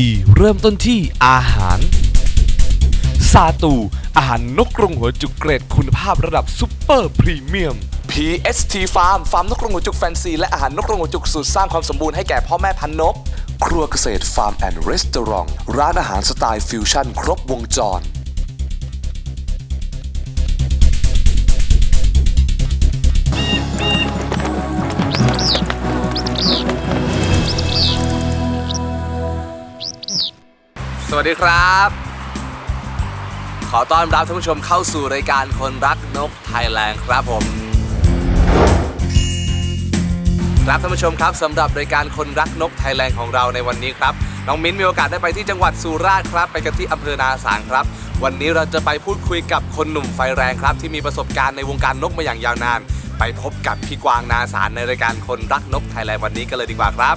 ดีเริ่มต้นที่อาหาร ซาตู อาหารนกกรงหัวจุกเกรดคุณภาพระดับซุปเปอร์พรีเมียม PST Farm ฟาร์มนกกรงหัวจุกแฟนซี และอาหารนกกรงหัวจุกสูตรสร้างความสมบูรณ์ให้แก่พ่อแม่พันนก ครัวเกษตรฟาร์มแอนด์รีสตอรองร้านอาหารสไตล์ฟิวชั่นครบวงจร สวัสดีครับ ขอต้อนรับท่านผู้ชมเข้าสู่รายการคนรักนกไทยแลนด์ครับผมครับท่านผู้ชมครับสำหรับรายการคนรักนกไทยแลนด์ของเราในวันนี้ครับน้องมิ้นมีโอกาสได้ไปที่จังหวัดสุราษฎร์ครับ ไปกันที่อำเภอนาสางครับ วันนี้เราจะไปพูดคุยกับคนหนุ่มไฟแรงครับ ที่มีประสบการณ์ในวงการนกมาอย่างยาวนาน ไปพบกับพี่กวางนาสารในรายการคนรักนกไทยแลนด์วันนี้กันเลยดีกว่าครับ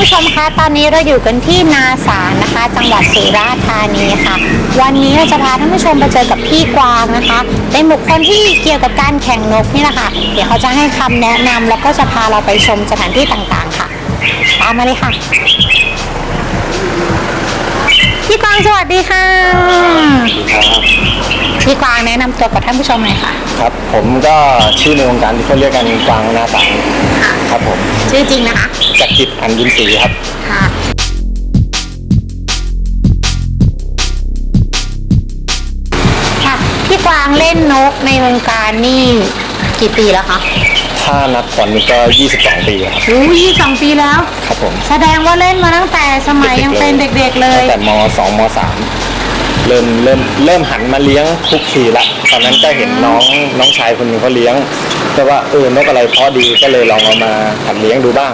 านผู้ชมคะตอนนี้เราอยู่กันที่นาสารนะคะ จังหวัดสุราษฎร์ธานีค่ะ วันนี้เราจะพาท่านผู้ชมไปเจอกับพี่กวางนะคะ เป็นบุคคลที่เกี่ยวกับการแข่งนกนี่แหละค่ะ เดี๋ยวเขาจะให้คำแนะนำแล้วก็จะพาเราไปชมสถานที่ต่างๆค่ะ ตามมาเลยค่ะ พี่กวางสวัสดีค่ะพี่กวางแนะนำตัวกับท่านผู้ชมหน่อยค่ะ ครับผมก็ชื่อในวงการที่เขาเรียกกันกวางนาสังครับผมชื่อจริงนะคะ จักริดอันยินศรีครับ ค่ะค่ะพี่กวางเล่นนกในวงการนี่กี่ปีแล้วคะถ้านับก่อนนี่ก็ 22 ปีครับ อู้ยี่สองปีแล้ว ครับผมแสดงว่าเล่นมาตั้งแต่สมัยยังเป็นเด็กๆเลย ตั้งแต่ม2ม3เริ่มเริ่มเริ่มหันมาเลี้ยงคุกคีละตอนนั้นก็เห็นน้องน้องชายคนหนึงเขาเลี้ยง ก็ว่าเออนกอะไรเพราะดีก็เลยลองเอามาหัดเลี้ยงดูบ้าง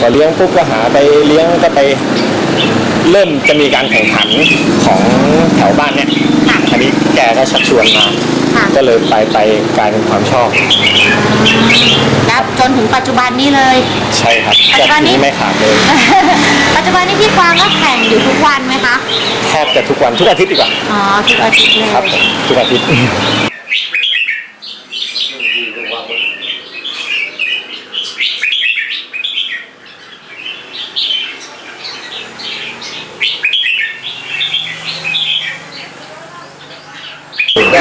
พอเลี้ยงปุ๊บก็หาไปเลี้ยงก็ไปเริ่มจะมีการแข่งขันของแถวบ้านเนี่ยค่ะอันนี้แกก็ชักชวนมา ค่ะ ก็เลยไปไปกลายเป็นความชอบ แล้วจนถึงปัจจุบันนี้เลย ใช่ครับปัจจุบันนี้ที่ไม่ขาดเลย ปัจจุบันนี้พี่กวางก็แข่งอยู่ทุกวันไหมคะ แทบจะทุกวันทุกอาทิตย์ดีกว่าอ๋อทุกอาทิตย์เลย ครับผมทุกอาทิตย์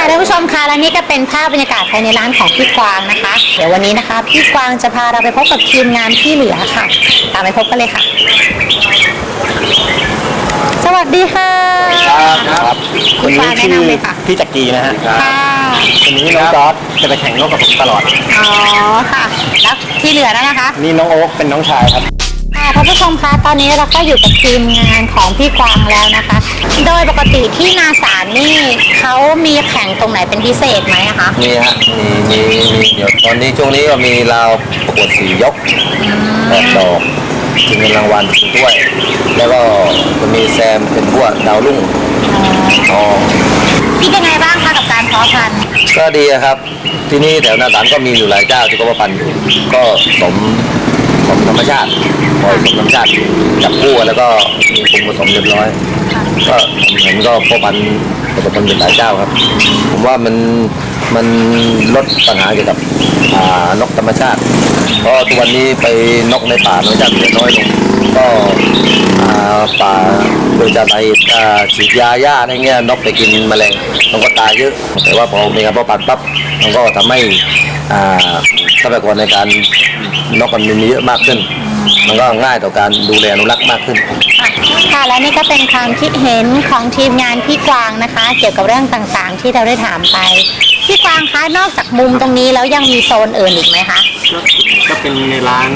ท่านผู้ชมคะและนี่ก็เป็นภาพบรรยากาศภายในร้านของพี่กวางนะคะ เดี๋ยววันนี้นะคะ พี่กวางจะพาเราไปพบกับทีมงานที่เหลือค่ะ ตามไปพบกันเลยค่ะ สวัสดีค่ะครับคนพี่นี้กวางแนะชื่อนำเลยค่ะ พี่จักรีนะฮะค่ะคนนี้น้องจอร์ดจะไปแข่งนกกับผมตลอด อ๋อค่ะ แล้วที่เหลือนั่นนะคะ นี่น้องโอ๊คเป็นน้องชายครับ ค่ะท่านผู้ชมคะตอนนี้เราก็อยู่กับทีมงานของพี่กวางแล้วนะคะ โดยปกติที่นาสารนี่เขามีแข่งตรงไหนเป็นพิเศษไหมอะคะมีฮะมีมีมีเดี๋ยวตอนนี้ช่วงนี้ก็มีราวประกวดสียกแปดดอกชิงเงินรางวัลชิงถ้วย แล้วก็จะมีแซมเป็นบัวดาวรุ่งทองพี่เป็นไงบ้างคะกับการเพาะพันธุ์ก็ดีอะครับ ที่นี่แถวหน้าสารก็มีอยู่หลายเจ้าที่ก็มาปันอยู่ก็สมส มธรรมชาติปล่อยสมธรรมชาติจับคู่แล้วก็มีคุมผสมเรียบร้อยก็ผมเห็นก็พ่อพันธุ์ประสบผลเป็นหลายเจ้าครับ ผมว่ามันมันลดปัญหาเกี่ยวกับนกธรรมชาติ เพราะทุกวันนี้ไปนกในป่าน้อยจากเหลือน้อยลงก็ป่าโดยจากสาเหตุอ่าฉีดยาหญ้าอะไรเงี้ยนกไปกินแมลงมันก็ตายเยอะแต่ว่าพอมีการป้องกันปั๊บมันก็ทำให้ทรัพยากรในการ นกมันมีเยอะมากขึ้น มันก็ง่ายต่อการดูแลอนุรักษ์มากขึ้น ค่ะและนี่ก็เป็นความคิดเห็นของทีมงานพี่กวางนะคะ เกี่ยวกับเรื่องต่างๆ ที่เราได้ถามไปพี่กวางคะนอกจากมุมตรงนี้แล้วยังมีโซนอื่นอีกไหมคะก็เป็นในร้าน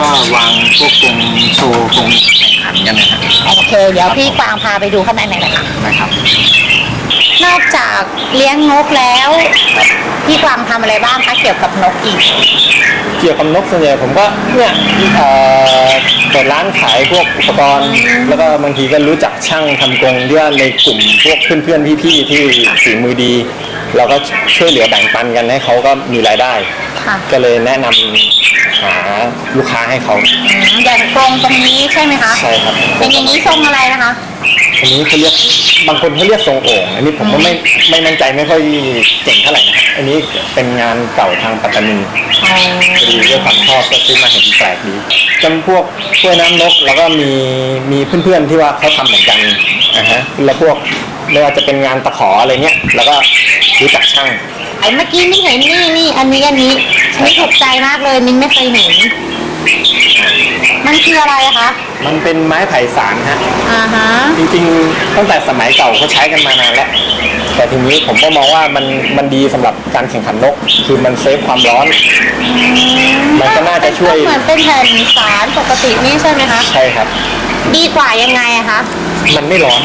ว่าวางพวกกรงโชว์กรงแข่งขันกันนะฮะโอเค เดี๋ยวพี่กวางพาไปดูข้างในหน่อยนะคะ นะครับพี่ นอกจากเลี้ยงนกแล้วพี่กวางทำอะไรบ้างคะเกี่ยวกับนกอีก เกี่ยวกับนกส่วนใหญ่ผมก็เนี่ยเอ่อเปิดร้านขายพวกอุปกรณ์ แล้วก็บางทีก็รู้จักช่างทำกรงที่ว่าในกลุ่มพวกเพื่อนๆพี่ๆที่ฝีมือดี เราก็ช่วยเหลือแบ่งปันกันให้เขาก็มีรายได้ ค่ะ ก็เลยแนะนำหาลูกค้าให้เขาอืมอย่างกรงตรงนี้ใช่ไหมคะ ใช่ครับเป็นอย่างนี้ทรงอะไรนะคะ อันนี้เขาเรียกบางคนเขาเรียกทรงโอ่งอันนี้ผมก็ไม่ไม่มั่นใจไม่ค่อยเก่งเท่าไหร่นะครับอันนี้เป็นงานเก่าทางปัตตานีอ๋อพอดีด้วยความชอบก็ซื้อมาเห็นแปลกดีจนพวกถ้วยน้ำนกแล้วก็มีมีเพื่อนๆที่ว่าเขาทำเหมือนกันนะฮะแล้วพวกไม่ว่าจะเป็นงานตะขออะไรเงี้ยแล้วก็รู้จักช่างไอ้เมื่อกี้นี่เห็นนี่นี่อันนี้อันนี้ฉันถูกใจมากเลยมิ้นไม่เคยเห็น มันคืออะไรอะคะมันเป็นไม้ไผ่สารฮะอ่าฮะจริงๆ ตั้งแต่สมัยเก่าเขาใช้กันมานานแล้ว แต่ทีนี้ผมก็มองว่ามันมันดีสำหรับการแข่งขันนก คือมันเซฟความร้อน มันก็น่าจะช่วยก็เหมือนเป็นแผ่นสารปกตินี่ใช่ไหมคะ ใช่ครับ ดีกว่ายังไงอะคะ มันไม่ร้อน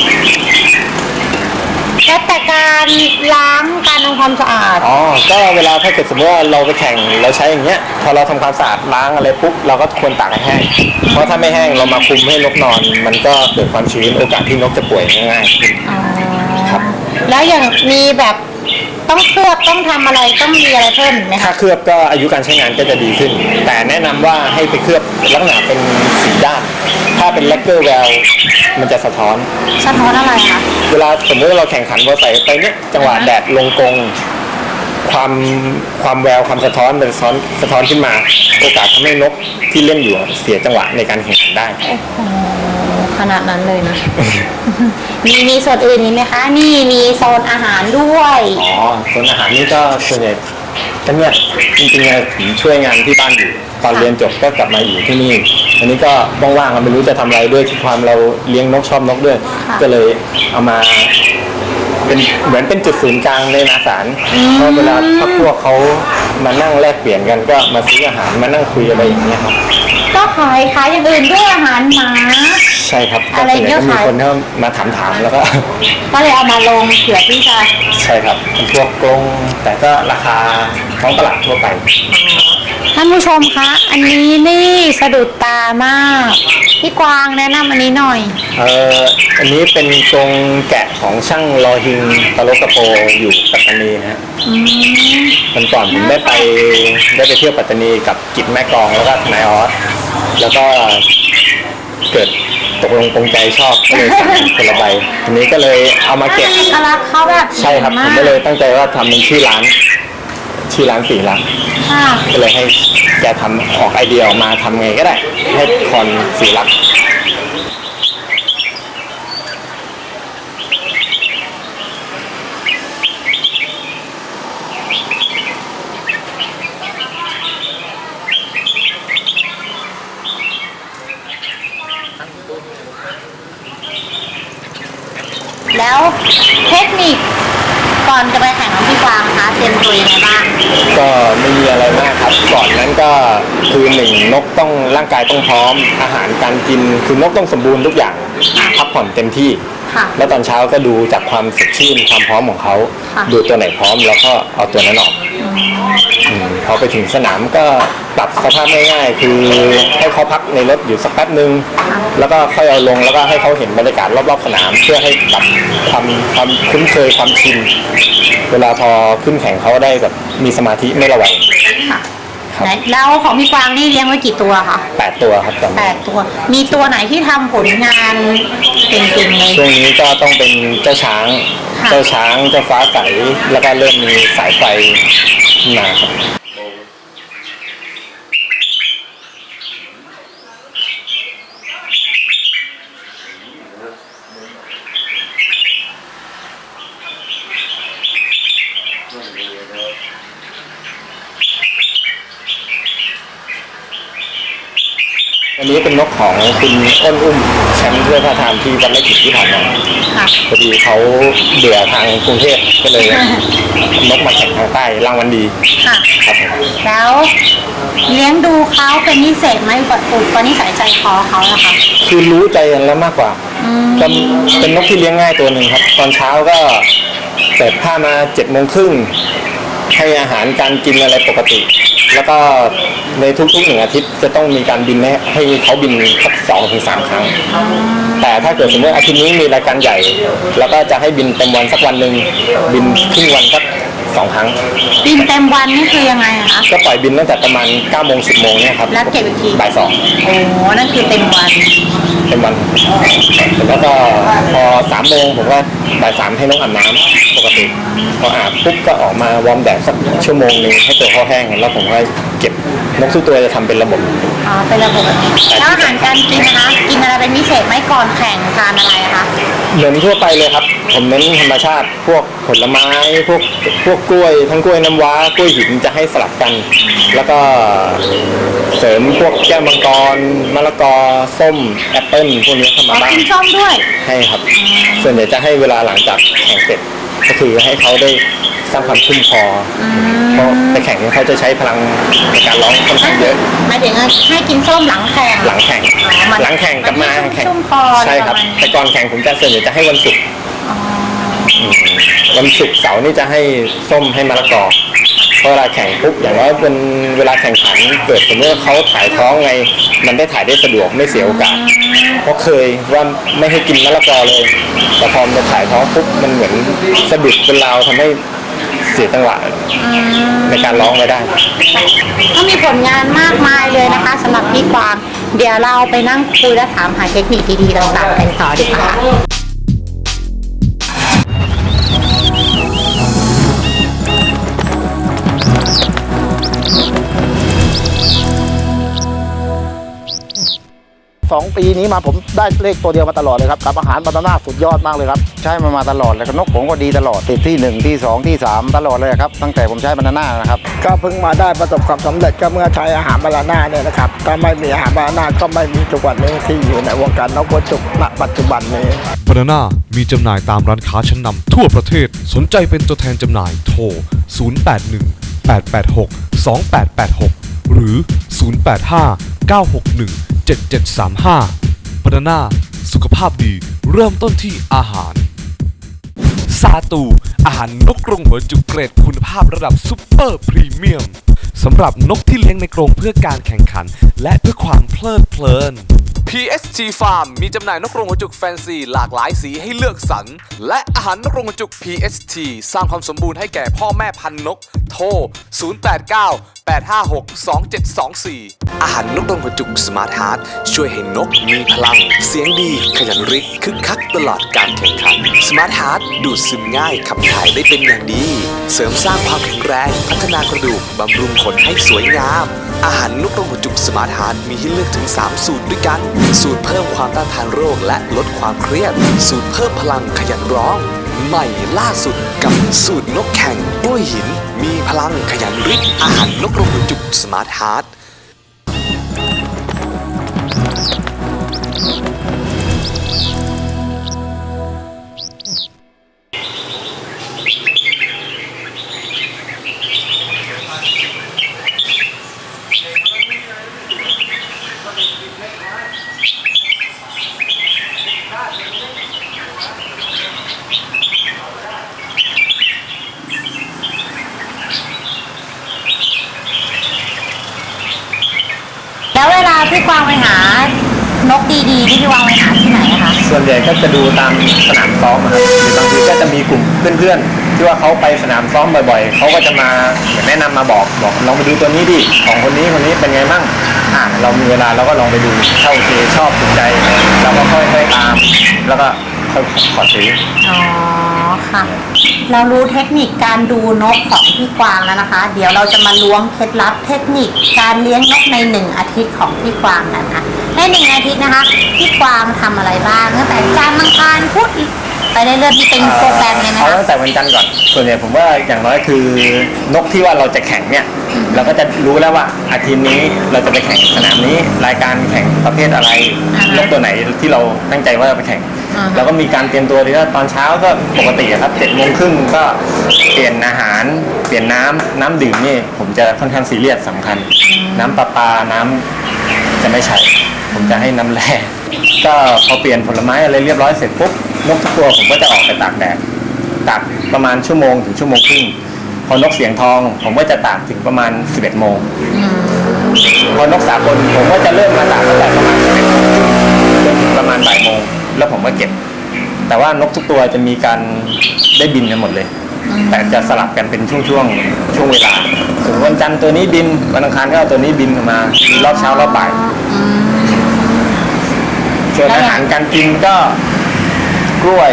แล้วแต่การล้างการทำความสะอาด อ๋อ ก็เวลาถ้าเกิดสมมติว่าเราไปแข่งเราใช้อย่างเงี้ย พอเราทำความสะอาดล้างอะไรปุ๊บเราก็ควรตากให้แห้ง เพราะถ้าไม่แห้งเรามาคุมให้นกนอน มันก็เกิดความชื้นโอกาสที่นกจะป่วยง่ายๆขึ้น ครับ แล้วอย่างมีแบบต้องเคลือบต้องทำอะไรต้องมีอะไรเพิ่มอีกไหมถ้าคะเคลือบก็อายุการใช้งานก็จะดีขึ้น แต่แนะนำว่าให้ไปเคลือบลักษณะเป็นสีด้านถ้าเป็นแลกเกอร์แวลมันจะสะท้อน สะท้อนอะไรคะเวลาสมมติว่าเราแข่งขันเราใส่ไปเนี้ยจังหวะอ่าฮะแดดลงกรงความความแววความสะท้อนเป็นสะท้อนสะท้อนขึ้นมา โอกาสทำให้นกที่เล่นอยู่เสียจังหวะในการแข่งขันได้ โอ้โหขนาดนั้นเลยนะ มีมีส่วนอื่นนี้ไหมคะ นี่มีโซนอาหารด้วย อ๋อส่วนอาหารนี่ก็ส่วนใหญ่ ก็เนี่ยจริงๆอะผมช่วยงานที่บ้านอยู่ตอนเรียนจบก็กลับมาอยู่ที่นี่ อันนี้ก็ว่างๆก็ไม่รู้จะทำอะไรด้วยที่ความเราเลี้ยงนกชอบนกด้วย ก็เลยเอามา เป็นเหมือนเป็นจุดศูนย์กลางในนาสารเพราะเวลาพักพวกเขามานั่งแลกเปลี่ยนกันก็มาซื้ออาหารมานั่งคุยอะไรอย่างเงี้ยครับ ก็ขายขายอย่างอื่นด้วยอาหารหมา ใช่ครับก็อะไรส่วนใหญ่เยอะก็มีขายคนเข้ามาถามถามๆแล้วก็ ก็เลยเอามาลงเผื่อที่จะใช่ครับเป็นพวกกรงแต่ก็ราคาท้องตลาดทั่วไปท่านผู้ชมคะ อันนี้นี่สะดุดตามาก พี่กวางแนะนำอันนี้หน่อย เอ่ออันนี้เป็นกรงแกะของช่างลอฮิงตะลกกระโปอยู่ปัตตานีฮะอืมวันก่อนผมได้ไปได้ไปเที่ยวปัตตานีกับกิจแม่กลองแล้วก็ทนายออสแล้วก็เกิดตกลงปรงใจชอบก็เลยสั่งคนละใบทีนี้ก็เลยเอามาเก็บเอกลักษณ์เขาแบบใช่ครับ ผมก็เลยตั้งใจว่าทำเป็นชื่อร้าน ชื่อร้านสีรักค่ะก็เลยให้แกทำออกไอเดียออกมาทำไงก็ได้ ให้คอนสีรักแล้วเทคนิค ก่อนจะไปแข่งของพี่กวางคะเตรียมตัวยังไงบ้างก็ไม่มีอะไรมากครับ ก่อนนั้นก็คือหนึ่งนกต้องร่างกายต้องพร้อมอาหารการกินคือนกต้องสมบูรณ์ทุกอย่างพักผ่อนเต็มที่ ค่ะแล้วตอนเช้าก็ดูจากความสดชื่นความพร้อมของเขา ค่ะ ดูตัวไหนพร้อมแล้วก็เอาตัวนั้นออกอืมพอไปถึงสนามก็ปรับสภาพง่ายๆ คือให้เขาพักในรถอยู่สักแป๊บหนึ่งแล้วก็ค่อยเอาลงแล้วก็ให้เขาเห็นบรรยากาศรอบๆสนาม เพื่อให้ปรับความความคุ้นเคยความชิน เวลาพอขึ้นแข่งเขาได้แบบมีสมาธิไม่ระแวง ค่ะ ครับ ไหนแล้วของพี่กวางนี่เลี้ยงไว้กี่ตัวคะแปดตัวครับตอนแปนี้ดตัว มีตัวไหนที่ทำผลงานเก่งๆเลย ช่วงนี้ก็ต้องเป็นเจ้าช้าง ค่ะ เจ้าช้างเจ้าฟ้าใสแล้วก็เริ่มมีสายไฟขึ้นมาครับ อั นนี้เป็นนกของคุณอ้นอุ้มแชมป์เพื่อพระทานที่วันไร่ขิงที่ผ่านมาค่ะพอดีเขาเบื่อทางกรุงเทพก็เลยนกมาแข่งทางใต้รางวัลดีค่ะครับผมแล้วเลี้ยงดูเขาเป็นนิสัยไหมอุปอุปนิสัยใจคอเขานะคะ คือรู้ใจกันแล้วมากกว่าอืมก็เป็นนกที่เลี้ยงง่ายตัวหนึ่งครับ ตอนเช้าก็แต่ถ้ามาเจ็ดโมงครึ่งให้อาหารการกินอะไรปกติ แล้วก็ในทุกๆหนึ่งอาทิตย์จะต้องมีการบินให้ให้เขาบินสักสองถึงสามครั้ง แต่ถ้าเกิดสมมติอาทิตย์นี้มีรายการใหญ่ แล้วก็จะให้บินเต็มวันสักวันหนึ่งบินครึ่งวันสัก สองครั้ง บินเต็มวันนี่คือยังไงอะคะ ก็ปล่อยบินตั้งแต่ประมาณ9โมง10โมงเนี่ยครับแล้วเก็บอีกที บ่ายสองโอ้นั่นคือเต็มวันเต็มวันแล้วก็พอสามโมงผมก็บ่ายสามให้น้องอาบน้ำปกติ พออาบปุ๊บก็ออกมาวอร์มแดดสักชั่วโมงหนึงให้ตัวเขาแห้งแล้วผมก็เก็บนกทุกตัวจะทำเป็นระบบ อ๋อเป็นระบบแบบนี้แล้วอาหารการกินนะคะ กินอะไรเป็นพิเศษไหมก่อนแข่งทานอะไรอะคะ เหมือนทั่วไปเลยครับ ผมเน้นธรรมชาติ พวกผลไม้พวกพวกกล้วย ทั้งกล้วยน้ำว้ากล้วยหินจะให้สลับกัน แล้วก็เสริมพวกแก้วมังกรมะละกอส้มแอปเปิ้ลพวกนี้เข้าอ๋มาอบ้างกินส้มด้วยให้ครับ ส่วนใหญ่จะให้เวลาหลังจากแข่งเสร็จก็คือให้เขาได้สร้างความชุ่มคออเพราะไปแข่งเนี่ยเขาจะใช้พลังในการร้องค่อนข้างเยอะหมายถึงว่าให้กินส้มหลังแข่งหลังแข่งอ๋อมันหลังแข่งกลับมามันให้แข่งชุ่มคอใช่ครับประมาณนี้แต่ก่อนแข่งผมจะส่วนใหญ่จะให้วันศุกร์อ๋อม วันศุกร์เสาร์นี่จะให้ส้มให้มะละกอเพราะเวลาแข่งปุ๊บอย่างน้อยเป็นเวลาแข่งขันเกิดสมมติว่าเขาถ่ายท้องไง มันได้ถ่ายได้สะดวกไม่เสียโอกาสเพราะเคยว่าไม่ให้กินมะละกอเลยแต่พอมันถ่ายท้องปุ๊บมันเหมือนสะดุดเป็นราวทำให้เสียจังหวะในการร้องไว้ได้ก็มีผลงานมากมายเลยนะคะสำหรับพี่กวางเดี๋ยวเราไปนั่งคุยและถามหาเทคนิคดีๆต่างๆกันต่อดีกว่า สองปีนี้มาผมได้เลขตัวเดียวมาตลอดเลยครับกับอาหารบานาน่าสุดยอดมากเลยครับใช้มันมาตลอดเลยครับนกผมก็ดีตลอดติดที่หนึ่งที่สองที่สามตลอดเลยครับตั้งแต่ผมใช้บานาน่านะครับก็เพิ่งมาได้ประสบความสำเร็จก็เมื่อใช้อาหารบานาน่าเนี่ยนะครับถ้าไม่มีอาหารบานาน่าก็ไม่มีทุกวันนี้ที่อยู่ในวงการนกหัวจุกณปัจจุบันนี้บานาน่ามีจำหน่ายตามร้านค้าชั้นนำทั่วประเทศสนใจเป็นตัวแทนจำหน่ายโทร 081 886 2886 หรือ 085 961 7735บานานาสุขภาพดีเริ่มต้นที่อาหาร ซาตู อาหารนกกรงหัวจุกเกรดคุณภาพระดับซุปเปอร์พรีเมียมสำหรับนกที่เลี้ยงในกรงเพื่อการแข่งขัน และเพื่อความเพลิดเพลิน PST Farm มีจำหน่ายนกกรงหัวจุกแฟนซีหลากหลายสีให้เลือกสรร และอาหารนกกรงหัวจุก PST สร้างความสมบูรณ์ให้แก่พ่อแม่พันนก โทร 089 856 2724 อาหารนกกรงหัวจุกสมาร์ทฮาร์ดช่วยให้นกมีพลัง เสียงดี ขยันริกคึกคักตลอดการแข่งขัน สมาร์ทฮาร์ดดูดซึมง่ายขับถ่ายได้เป็นอย่างดี เสริมสร้างความแข็งแรง พัฒนากระดูก บำรุงขนให้สวยงาม อาหารนกกรงหัวจุกสมาร์ทฮาร์ดมีให้เลือกถึง 3 สูตรด้วยกัน สูตรเพิ่มความต้านทานโรคและลดความเครียด สูตรเพิ่มพลังขยันร้อง ใหม่ล่าสุดกับสูตรนกแข่งกล้วยหิน มีพลังขยันริกอาหารนกกรงหัวจุกสมาร์ทฮาร์ด นกดีๆนี่พี่กวางไปหาที่ไหนอะคะส่วนใหญ่ก็จะดูตามสนามซ้อมอะครับหรือบางทีก็จะมีกลุ่มเพื่อนๆที่ว่าเขาไปสนามซ้อมบ่อย ๆเขาก็จะมาเหมือนแนะนำมาบอกบอกลองไปดูตัวนี้ดิของคนนี้คนนี้เป็นไงมั่งอ่าเรามีเวลาเราก็ลองไปดูถ้าโอเคชอบถูกใจเราก็ค่อยๆตาม แล้วก็ค่อยขอซื้อ อ๋อ ค่ะ เรารู้เทคนิคการดูนกของพี่กวางแล้วนะคะ เดี๋ยวเราจะมาล้วงเคล็ดลับเทคนิคการเลี้ยงนกในหนึ่งอาทิตย์ของพี่กวางกันนะในหนึ่งอาทิตย์นะคะพี่กวางทำอะไรบ้างตั้งแต่จันทร์อังคารพุธ ไปเรื่อยๆที่เป็นโปรแกรมเลยไหมเอาคะตั้งแต่วันจันทร์ก่อน ส่วนใหญ่ผมว่าอย่างน้อยคือนกที่ว่าเราจะแข่งเนี่ย เราก็จะรู้แล้วว่าอาทิตย์นี้เราจะไปแข่งสนามนี้ รายการแข่งประเภทอะไร อ่าฮะนกตัวไหนที่เราตั้งใจว่าจะไปแข่ง อ่าฮะ เราก็มีการเตรียมตัวดีว่าตอนเช้าก็ปกติอะครับเจ็ดโมงครึ่งก็เปลี่ยนอาหาร เปลี่ยนน้ำน้ำดื่มนี่ ผมจะค่อนข้างซีเรียสสำคัญ น้ำประปาน้ำจะไม่ใช้ ผมจะให้น้ำแร่ ก็พอเปลี่ยนผลไม้อะไรเรียบร้อยเสร็จปุ๊บนกทุกตัวผมก็จะออกไปตากแดดตากประมาณชั่วโมงถึงชั่วโมงครึ่งพอนกเสียงทอง ผมก็จะตากถึงประมาณ 11โมงพอนกสากลผมก็จะเริ่มมาตากตั้งแต่ประมาณ11โมงจนถึงประมาณบ่ายโมงแล้วผมก็เก็บ แต่ว่านกทุกตัวจะมีการได้บินกันหมดเลย แต่จะสลับกันเป็นช่วงช่วงๆช่วงเวลาถึงวันจันทร์ตัวนี้บินวันอังคารก็เอาตัวนี้บินมามีรอบเช้ารอบบ่าย ส่วนอาหารการกินก็ กล้วย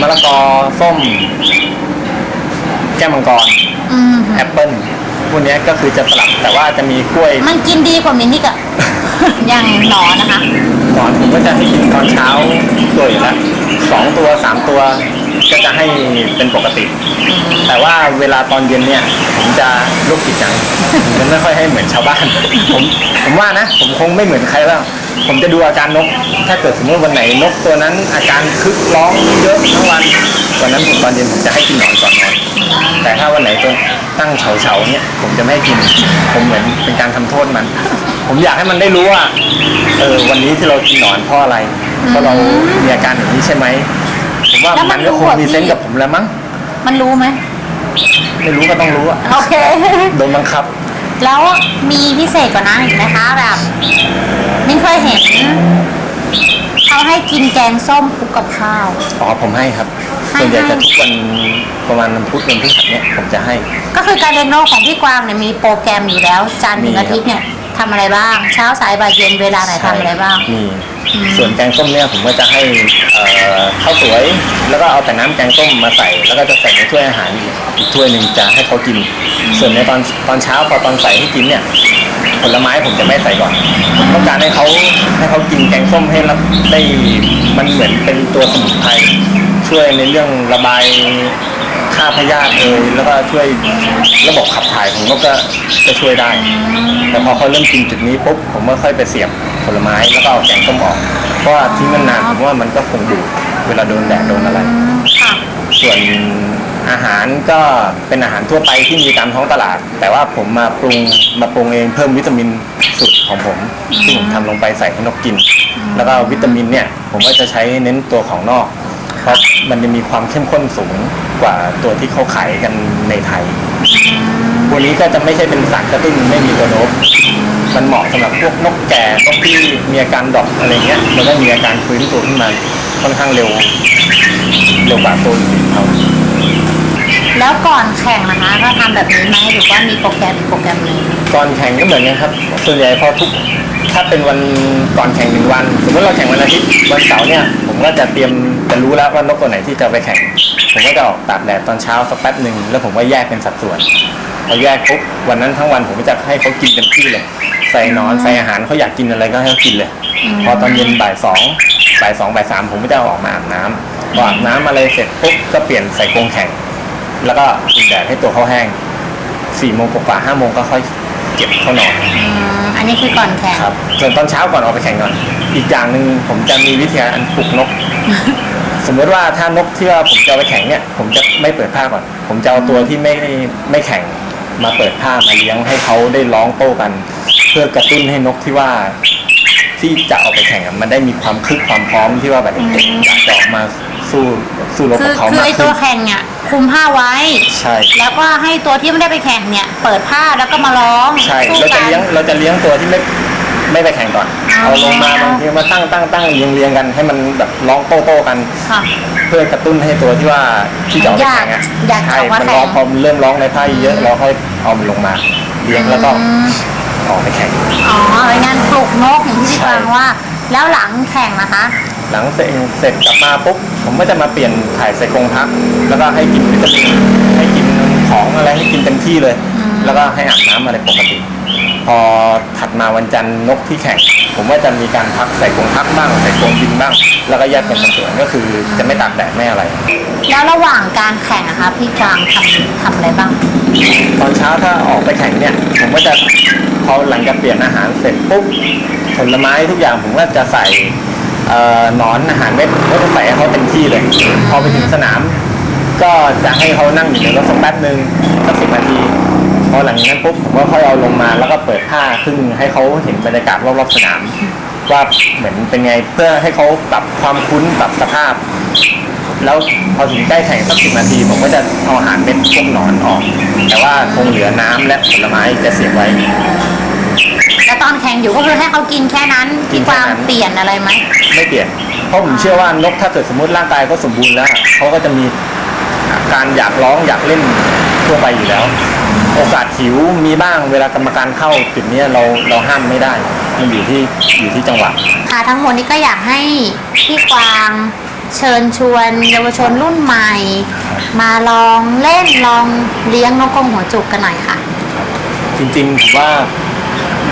มะละกอส้ม แก้วมังกรอืมแอปเปิ้ลพวกเนี้ยก็คือจะสลับแต่ว่าจะมีกล้วยมันกินดีกว่ามินนี่กะอย่างหนอนนะคะ หนอนผมก็จะให้กินตอนเช้าตัวอยู่แล้วสองตัวสามตัวก็จะให้เป็นปกติ แต่ว่าเวลาตอนเย็นเนี่ย ผมจะลูกจิตจังผมจะไม่ค่อยให้เหมือนชาวบ้าน ผมผมว่านะ ผมคงไม่เหมือนใครแล้ว ผมจะดูอาการนก ถ้าเกิดสมมติวันไหนนกตัวนั้น อาการคึกร้องเยอะทั้งวันวันนั้นผมตอนเย็นผมจะให้กินหนอนก่อนนอน แต่ถ้าวันไหนตัวตั้งเฉาเฉาๆเนี่ยผมจะไม่ให้กิน ผมเหมือนเป็นการทำโทษมัน ผมอยากให้มันได้รู้ว่า เออวันนี้ที่เรากินหนอนเพราะอะไร เพราะเรามีอาการอย่างนี้ใช่ไหม ผมว่าแล้วมัมันนก็คงรู้อะมีพี่เซนส์กับผมแล้วมั้ง มันรู้ไหมไม่รู้ก็ต้องรู้อะโอเค โดนบังคับ แล้วมีพิเศษกว่านั้นอีกไหมคะแบบ มินเคยเห็นเขาให้กินแกงส้มคลุกกับข้าว อ๋อผมให้ครับให้ส่วนใหญ่ให้ จะทุกวันประมาณวันพุธวันพฤหัสเนี่ยผมจะให้ ก็คือการเลี้ยงนกของพี่กวางเนี่ยมีโปรแกรมอยู่แล้วจันทร์ถึงอาทิตย์เนี่ยทำอะไรบ้าง เช้าสายบ่ายเย็นเวลาไหนทำอะไรบ้าง มีส่วนแกงส้มเนี่ยผมก็จะให้เอ่อข้าวสวย แล้วก็เอาแต่น้ำแกงส้มมาใส่ แล้วก็จะใส่ในถ้วยอาหารอีกอีกถ้วยหนึ่งจะให้เขากิน ส่วนในตอนตอนเช้าพอตอนใส่ให้กินเนี่ย ผลไม้ผมจะไม่ใส่ก่อนผมต้องการให้เขาให้เขากินแกงส้มให้รับได้มันเหมือนเป็นตัวสมุนไพรช่วยในเรื่องระบายฆ่าพยาธิเอยแล้วก็ช่วยระบบขับถ่ายของนกก็จะช่วยได้ แต่พอเขาเริ่มกินจุดนี้ปุ๊บผมก็ค่อยไปเสียบผลไม้แล้วก็เอาแกงส้มออกเพราะว่าทิ้งนานๆผมว่ามันก็คงดูดเวลาโดนแดดโดนอะไร ค่ะ ส่วน อาหารก็เป็นอาหารทั่วไปที่มีตามท้องตลาด แต่ว่าผมมาปรุงมาปรุงเองเพิ่มวิตามินสูตรของผมที่ผมทำลงไปใส่ให้นกกิน แล้วก็วิตามินเนี่ยผมก็จะใช้เน้นตัวของนอก เพราะมันจะมีความเข้มข้นสูงกว่าตัวที่เขาขายกันในไทยพวนี้ก็จะไม่ใช่เป็นสารกระตุ้นไม่มีตัวโนบมันเหมาะสำหรับพวกนกแก่นกที่มีอาการดอกอะไรเงี้ยมันก็มีอาการฟื้นตัวขึ้นมาค่อนข้างเร็วเร็วกว่าตัวอื่นเขา แล้วก่อนแข่งนะคะก็ทำแบบนี้ไหมหรือว่ามีโปรแกรมอีกโปรแกรมหนึงก่อนแข่งก็เหมือนกันครับ ส่วนใหญ่พอทุก ถ้าเป็นวันก่อนแข่งหนึ่งวัน สมมติเราแข่งวันอาทิตย์ วันเสาร์เนี่ย ผมก็จะเตรียมจะรู้แล้วว่านกตัวไหนที่จะไปแข่ง ผมก็จะออกตากแดดตอนเช้าสักแป๊บหนึ่งแล้วผมก็แยกเป็นสัดส่วน พอแยกปุ๊บวันนั้นทั้งวันผมก็จะให้เขากินเต็มที่เลย ใส่หนอนใส่อาหารเขาอยากกินอะไรก็ให้เขากินเลย พอตอนเย็นบ่ายสองบ่ายสองบ่ายสามผมก็จะเอาออกมาอาบน้ำพออาบน้ำอะไรเสร็จปุ๊บก็เปลี่ยนใส่กรงแข่ง แล้วก็กินแดดให้ตัวเขาแห้งสี่โมงกว่าๆห้าโมงก็ค่อยเก็บเข้านอนอืมอันนี้คือก่อนแข่งครับ ส่วนตอนเช้าก่อนออกไปแข่งก่อน อีกอย่างหนึ่งผมจะมีวิธีการปลุกนก สมมติว่าถ้านกที่ว่าผมจะเอาไปแข่งเนี่ย ผมจะไม่เปิดผ้าก่อน ผมจะเอาตัวที่ไม่ไม่แข่งมาเปิดผ้ามาเลี้ยงให้เขาได้ร้องโต้กัน เพื่อกระตุ้นให้นกที่ว่าที่จะออกไปแข่งอะมันได้มีความคึกความพร้อมที่ว่าแบบอยากจะออกมาสู้สู้รบคืกัอบเขาคือมากไอขึ้ตัวน แข่งเนี่ย คุมผ้าไว้ ใช่ แล้วก็ให้ตัวที่ไม่ได้ไปแข่งเนี่ย เปิดผ้าแล้วก็มาร้องใช่ สู้เรากัจะน เลี้ยงเราจะเลี้ยงตัวที่ไม่ไม่ไปแข่งก่อน อ๋อ เอาลงมาบางทีมาตั้งตั้งตั้งเรียงเรียงกันให้มันแบบร้องโต้โต้กัน ค่ะ เพื่อกระตุ้นให้ตัวที่ว่าที่จะเอาไปแข่งอะอยากอยากใช่ออกมามันร้องแข่ง พอมันเริ่มร้องในผ้าเยอะเราค่อยเอามันลงมาเลี้ยงแล้วก็อืมออกไปแข่ง อ๋อเป็นงานปลุกนกอย่างที่พี่ใช่กวางว่า แล้วหลังแข่งนะคะ หลังเสร็จเสร็จกลับมาปุ๊บผมก็จะมาเปลี่ยนถ่ายใส่กรงพัก แล้วก็ให้กินวิตามินให้กินของอะไรให้กินเต็มที่เลย แล้วก็ให้อาบน้ำอะไรปกติ พอถัดมาวันจันทร์นกที่แข่ง ผมว่าจะมีการพักใส่กรงพักบ้างใส่กรงบินบ้าง แล้วก็แยกเป็นสัดส่วนก็คือจะไม่ตากแดดไม่อะไร แล้วระหว่างการแข่งนะคะพี่กวางทำทำอะไรบ้าง ตอนเช้าถ้าออกไปแข่งเนี่ยผมก็จะพอหลังจากเปลี่ยนอาหารเสร็จปุ๊บผลไม้ทุกอย่างผมก็จะใส่เอ่อ หนอนอาหารเม็ดก็จะใส่ให้เขาเต็มที่เลย พอไปถึงสนาม ก็จะให้เขานั่งอยู่ในรถสักแป๊บหนึ่งสักสิบนาทีพอหลังจากนั้นปุ๊บผมก็ค่อยเอาลงมาแล้วก็เปิดผ้าขึ้นให้เขาเห็นบรรยากาศรอบๆสนาม ว่าเหมือนเป็นไงเพื่อให้เขาปรับความคุ้นปรับสภาพ แล้วพอถึงใกล้แข่งสักสิบนาทีผมก็จะเอาอาหารเม็ดพวกหนอนออก แต่ว่าคงเหลือน้ำและผลไม้จะเสียบไว้ แล้วตอนแข่งอยู่ก็คือให้เขากินแค่นั้นกินพี่กวางแค่นั้น เปลี่ยนอะไรไหม ไม่เปลี่ยน เพราะผมเชื่อว่านกถ้าเกิดสมมติร่างกายเขาสมบูรณ์แล้วเขาก็จะมีการอยากร้องอยากเล่นทั่วไปอยู่แล้ว โอกาสหิวมีบ้างเวลากรรมการเข้าจุดเนี้ยเราเราห้ามไม่ได้ มันอยู่ที่อยู่ที่จังหวะ ค่ะทั้งหมดนี้ก็อยากให้พี่กวางเชิญชวนเยาวชนรุ่นใหม่ มาลองเล่นลองเลี้ยงนกกรงหัวจุกกันหน่อยค่ะ จริงๆผมว่า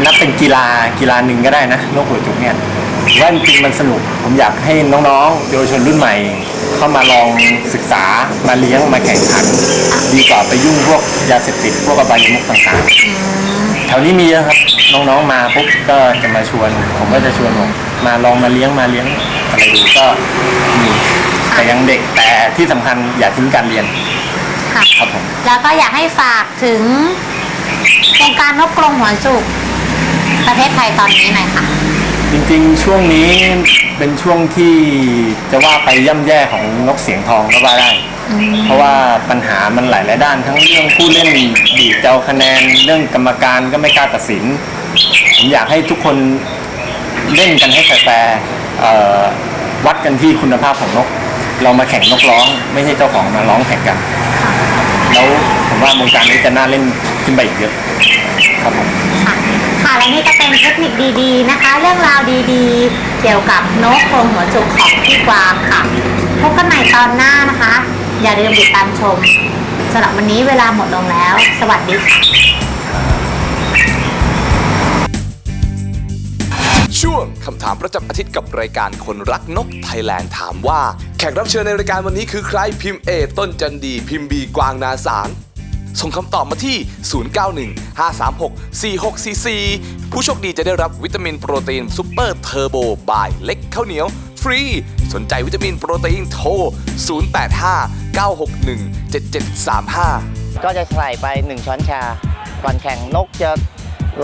นับเป็นกีฬากีฬาหนึ่งก็ได้นะนกหัวจุกเนี่ยผมว่าจริงๆมันสนุก ผมอยากให้น้องๆเยาวชนรุ่นใหม่ เข้ามาลองศึกษามาเลี้ยงมาแข่งขัน ดีกว่าไปยุ่งพวกยาเสพติดพวกอบายมุขต่างๆแถวนี้มีเยอะครับน้องๆมาปุ๊บก็จะมาชวน ผมก็จะชวนผมมาลองมาเลี้ยงมาเลี้ยงอะไรดูก็มีแต่ยังเด็กแต่ที่สำคัญอย่าทิ้งการเรียนค่ะครับผมแล้วก็อยากให้ฝากถึงโครงการนกกรงหัวจุก ประเทศไทยตอนนี้หน่อยค่ะ จริงๆ ช่วงนี้เป็นช่วงที่จะว่าไปย่ำแย่ของนกเสียงทองก็ว่าได้ เพราะว่าปัญหามันหลายหลายๆด้าน ทั้งเรื่องผู้เล่นดีดเจ้าคะแนน เรื่องกรรมการก็ไม่กล้าตัดสิน ผมอยากให้ทุกคนเล่นกันให้แฟร์ๆเอ่อวัดกันที่คุณภาพของนก เรามาแข่งนกร้อง ไม่ใช่เจ้าของมาร้องแข่งกัน แล้วผมว่าวงการนี้จะน่าเล่นขึ้นไปอีกเยอะครับผม ค่ะและนี่ก็เป็นเทคนิคดีๆนะคะ เรื่องราวดีๆ เกี่ยวกับนกกรงหัวจุกของพี่กวางค่ะพบกันใหม่ตอนหน้านะคะ อย่าลืมติดตามชมสำหรับวันนี้เวลาหมดลงแล้ว สวัสดีค่ะช่วงคำถามประจำอาทิตย์กับรายการคนรักนกไทยแลนด์ถามว่า แขกรับเชิญในรายการวันนี้คือใครพิมพ์ A ต้นจันดี พิมพ์ B กวางนาสาร ส่งคำตอบมาที่ 0915364644 ผู้โชคดีจะได้รับวิตามินโปรตีนซูเปอร์เทอร์โบบายเล็กข้าวเหนียว ฟรี สนใจวิตามินโปรตีนโทร 0859617735 ก็จะใส่ไป 1 ช้อนชา ก่อนแข่งนกจะ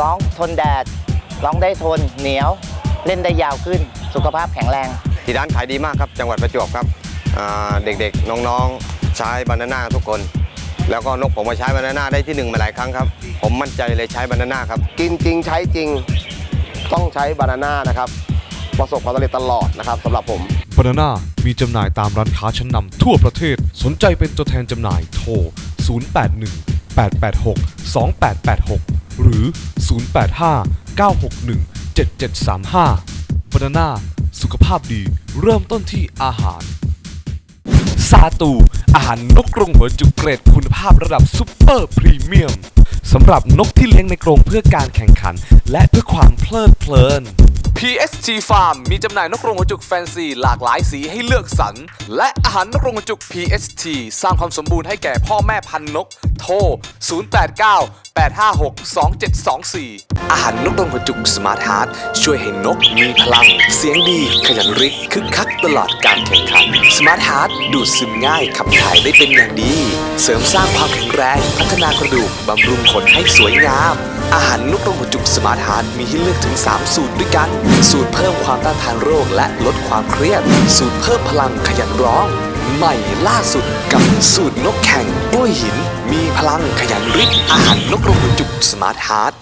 ร้องทนแดด ร้องได้ทนเหนียว เล่นได้ยาวขึ้น สุขภาพแข็งแรงที่ร้านขายดีมากครับ จังหวัดประจวบครับอ่าเด็กๆ น้องๆ ใช้บานาน่าทุกคน แล้วก็นกผมมาใช้บานาน่าได้ที่หนึ่งมาหลายครั้งครับ ผมมั่นใจเลยใช้บานาน่าครับ กินจริงใช้จริงต้องใช้บานาน่านะครับประสบความสำเร็จตลอดนะครับสำหรับผมบานาน่ามีจำหน่ายตามร้านค้าชั้นนำทั่วประเทศ สนใจเป็นตัวแทนจำหน่ายโทร 081 886 2886 หรือ 085 961 7735บานาน่าสุขภาพดีเริ่มต้นที่อาหาร ซาตู อาหารนกกรงหัวจุกเกรดคุณภาพระดับซุปเปอร์พรีเมียมสำหรับนกที่เลี้ยงในกรงเพื่อการแข่งขัน และเพื่อความเพลิดเพลิน PST Farm มีจำหน่ายนกกรงหัวจุกแฟนซี หลากหลายสีให้เลือกสรร และอาหารนกกรงหัวจุก PST สร้างความสมบูรณ์ให้แก่พ่อแม่พันนก โทร 089 856 2724 อาหารนกกรงหัวจุก Smart Heart ช่วยให้นกมีพลัง เสียงดี ขยันริกคึกคักตลอดการแข่งขัน Smart Heart ดูดซึมง่ายขับถ่ายได้เป็นอย่างดี เสริมสร้างความแข็งแรง พัฒนากระดูกบำรุงขนให้สวยงาม อาหารนกกรงหัวจุกสมาร์ทฮาร์ดมีให้เลือกถึง 3 สูตรด้วยกันสูตรเพิ่มความต้านทานโรคและลดความเครียด สูตรเพิ่มพลังขยันร้อง ใหม่ล่าสุดกับสูตรนกแข่งกล้วยหิน มีพลังขยันริกอาหารนกกรงหัวจุกสมาร์ทฮาร์ด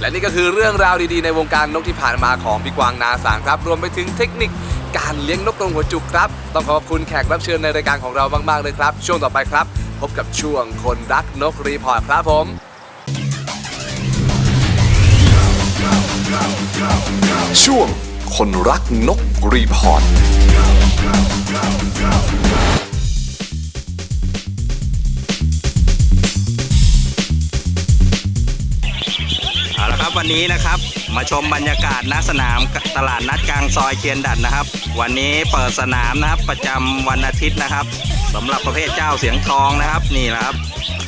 และนี่ก็คือเรื่องราวดีๆในวงการนกที่ผ่านมาของพี่กวางนาสางครับ รวมไปถึงเทคนิค การเลี้ยงนกกรงหัวจุกครับ ต้องขอบคุณแขกรับเชิญในรายการของเรามาก ๆ เลยครับ ช่วงต่อไปครับ พบกับช่วงคนรักนกรีพอร์ตครับผม ช่วงคนรักนกรีพอร์ต วันนี้นะครับ มาชมบรรยากาศณสนามตลาดนัดกลางซอยเคียนดัดนะครับ วันนี้เปิดสนามนะครับประจำวันอาทิตย์นะครับสำหรับประเภทเจ้าเสียงทองนะครับนี่นะครับ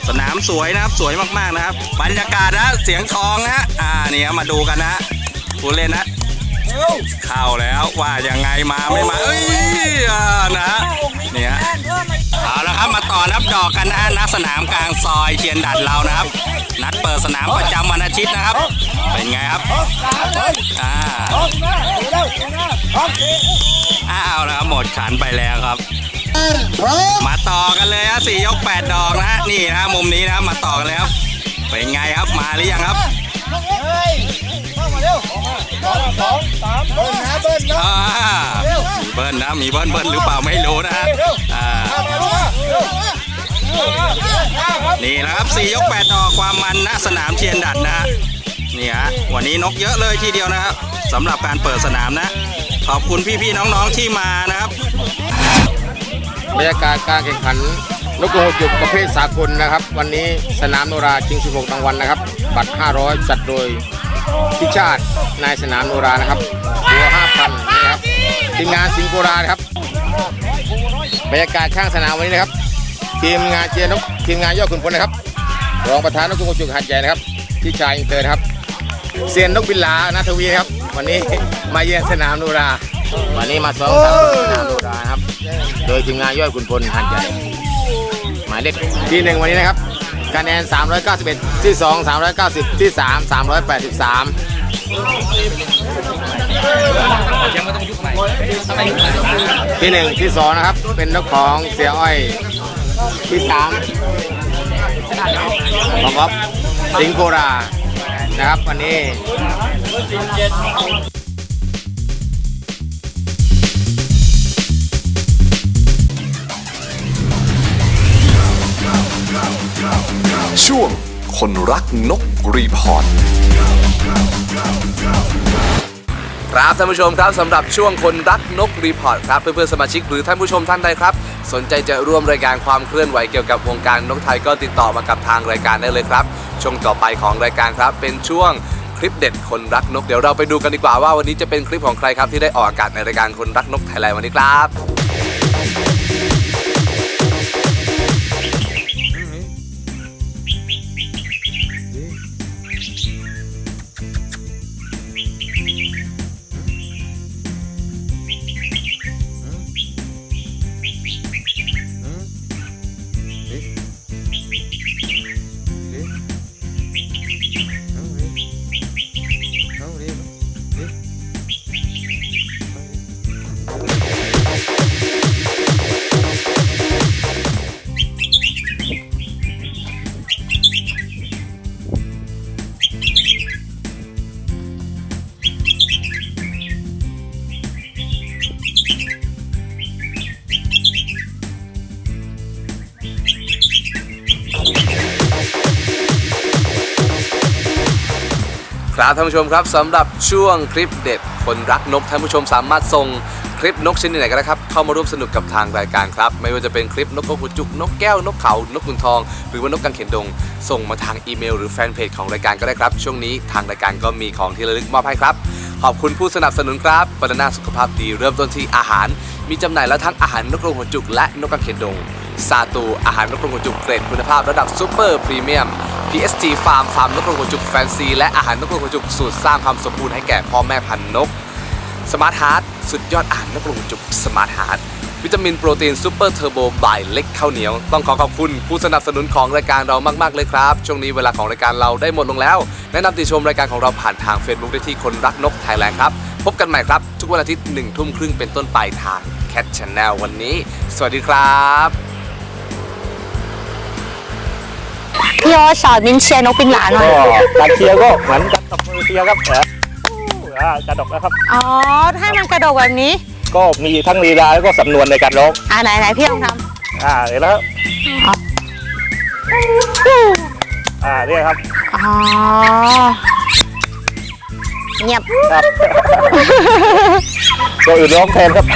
สนามสวยนะครับสวยมากๆนะครับ บรรยากาศนะเสียงทองนะฮะอ่านี่ครับมาดูกันนะผู้เล่นนะเข้าแล้วว่ายังไงมาไม่มาเอ้ยนะฮะนี่ฮะ เอาละครับมาต่อนับดอกกันนะฮะณสนามกลางซอยเชียนดัดเรานะครับ นัดเปิดสนามประจำวันอาทิตย์นะครับ เป็นไงครับอ่าอ้าวนะครับหมดขันไปแล้วครับ มาต่อกันเลยฮะสี่ยกแปดดอกนะฮะนี่นะฮะมุมนี้นะครับมาต่อกันเลยครับเป็นไงครับมาหรือยังครับอ่ามีเบิ้ลนะมีเบิ้ลเบิ้ลหรือเปล่าไม่รู้นะฮะอ่า นี่แหละครับสี่ยกแปดอกความมันณสนามเทียนดัดนะฮะนี่ฮะวันนี้นกเยอะเลยทีเดียวนะครับสำหรับการเปิดสนามนะ ขอบคุณพี่ๆน้องๆที่มานะครับบรรยากาศการแข่งขันนกกรงหัวจุกประเภทสากลนะครับ วันนี้สนามโนราชิง 16รางวัลนะครับ บัตร 500 จัดโดยพิชาตินายสนามโนรานะครับตัว5,000นี่นะครับทีมงานสิงโบราณครับ บรรยากาศข้างสนามวันนี้นะครับ ทีมงานเชียร์นกทีมงานยอดขุนพลนะครับรองประธานนกกรงหัวจุกหัดใหญ่นะครับพี่ชายอินเตอร์นะครับเซียนนกบินหลานาทวีนะครับ วันนี้มาเยือนสนามโนรา วันนี้มาซ้อมสนามโนรานะครับ โดยทีมงานยอดขุนพลหันใหญ่หมายเลขที่หนึ่งวันนี้นะครับคะแนน 391 ที่ 2 390 ที่ 3 383 ที่หนึ่งที่สองนะครับ เป็นนกของเสียอ้อย ที่สามของก๊อฟสิงห์โกรานะครับวันนี้ช่วงคนรักนกรีพอร์ต ครับท่านผู้ชมครับสำหรับช่วงคนรักนกรีพอร์ตครับเพื่อนๆสมาชิกหรือท่านผู้ชมท่านใดครับ สนใจจะร่วมรายการความเคลื่อนไหวเกี่ยวกับวงการนกไทยก็ติดต่อมากับทางรายการได้เลยครับ ช่วงต่อไปของรายการครับ เป็นช่วงคลิปเด็ดคนรักนกเดี๋ยวเราไปดูกันดีกว่าว่าวันนี้จะเป็นคลิปของใครครับที่ได้ออกอากาศในรายการคนรักนกไทยแลนด์วันนี้ครับ ครับท่านผู้ชมครับสำหรับช่วงคลิปเด็ดคนรักนกท่านผู้ชมสามารถส่งคลิปนกชนิดไหนก็ได้ครับเข้ามาร่วมสนุกกับทางรายการครับไม่ว่าจะเป็นคลิปนกกระหัวจุกนกแก้วนกเขานกขุนทอง หรือว่านกกังเขนดง ส่งมาทางอีเมล หรือแฟนเพจของรายการก็ได้ครับ ช่วงนี้ทางรายการก็มีของที่ระลึกมอบให้ครับ ขอบคุณผู้สนับสนุนครับบรรณาสุขภาพดีเริ่มต้นที่อาหาร มีจำหน่ายแล้วทั้งอาหารนกกรงหัวจุกและนกกังเขนดง ซาตูอาหารนกกรงหัวจุกเกรดคุณภาพระดับซูเปอร์พรีเมียม PST Farm ฟาร์มนกกรงหัวจุกแฟนซี และอาหารนกกรงหัวจุกสูตรสร้างความสมบูรณ์ให้แก่พ่อแม่พันธุ์นกสมาร์ทฮาร์ดสุดยอดอาหารนกกรงหัวจุกสมาร์ทฮาร์ดวิตามินโปรตีนซูเปอร์เทอร์โบบายเล็กข้าวเหนียว ต้องขอขอบคุณผู้สนับสนุนของรายการเรามาก ๆ เลยครับ ช่วงนี้เวลาของรายการเราได้หมดลงแล้ว แนะนำติชมรายการของเราผ่านทาง Facebook ได้ที่คนรักนกไทยแลนด์ครับ พบกันใหม่ครับ ทุกวันอาทิตย์หนึ่งทุ่มครึ่งเป็นต้นไปทาง Cat Channel วันนี้ สวัสดีครับ พี่โอตสอนมินเชียร์นกปิงหลาหน่อยการเชียร์ก็เหมือนกันตบมือเชียร์ครับอ่ากระดกนะครับ อ๋อ ให้มันกระโดดแบบนี้ ก็มีทั้งลีลาแล้วก็สำนวนในการร้องอ่าไหนไหนพี่ลองทอ่าเห็นแล้วครับอ่าเนี่ยครับำอ๋อ เงียบตัวอื่นร้องแทนครับ